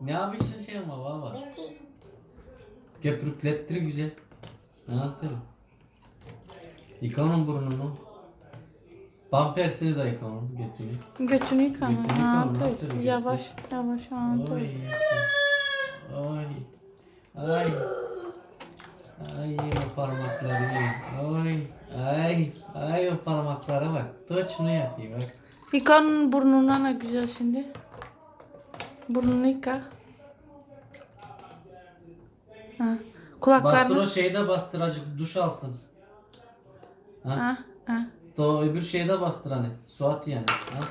Ne yapıyorsun şey ama baba? Betty. Köprüklettir güzel. Anlatırım. Yıka onun burnunu. Pampersini de yıka onun götünü. Götünü yıkama. Götünü Ha, yıkama, tabii. aferin, Yavaş yavaş ha, Oy. Ay. Ay o parmakları. Oy. Ay. Ay o parmaklara bak. Tut şunu yapayım bak. Yıka onun burnuna ne güzel şimdi. Burnunu yıka. Ha. Bastır Kulaklarını. o şeyi de bastır azıcık duş alsın. Ha. Ha, ha. To öbür şeyi de bastır hani. Suat yani.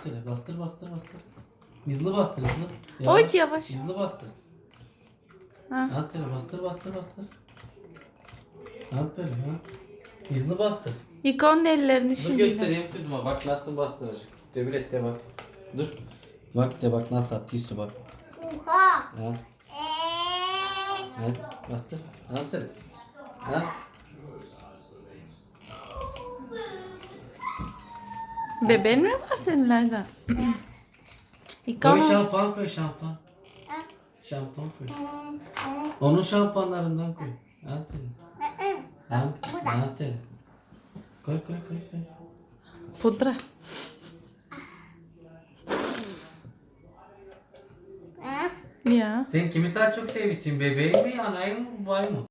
Öyle. Bastır bastır bastır. Hızlı bastır hızlı. Oy yavaş. Hızlı bastır. Ha. Öyle bastır bastır bastır. Öyle ha. Hızlı bastır. Yıka onun ellerini Dur şimdi. göstereyim kızıma. Bak nasıl bastıracak. Devir et de bak. Dur. Bak de bak nasıl attı su bak. Oha. Ha. Eee. Ha. Bastır. Öyle. Ha. Bebeğin mi var seninlerden? Koy şampuan koy şampuan. Şampuan koy. Onun şampuanlarından koy. At öyle. Koy koy koy koy. Pudra. Ya. Sen kimi daha çok sevmişsin? Bebeği mi, anayı mı, babayı mı?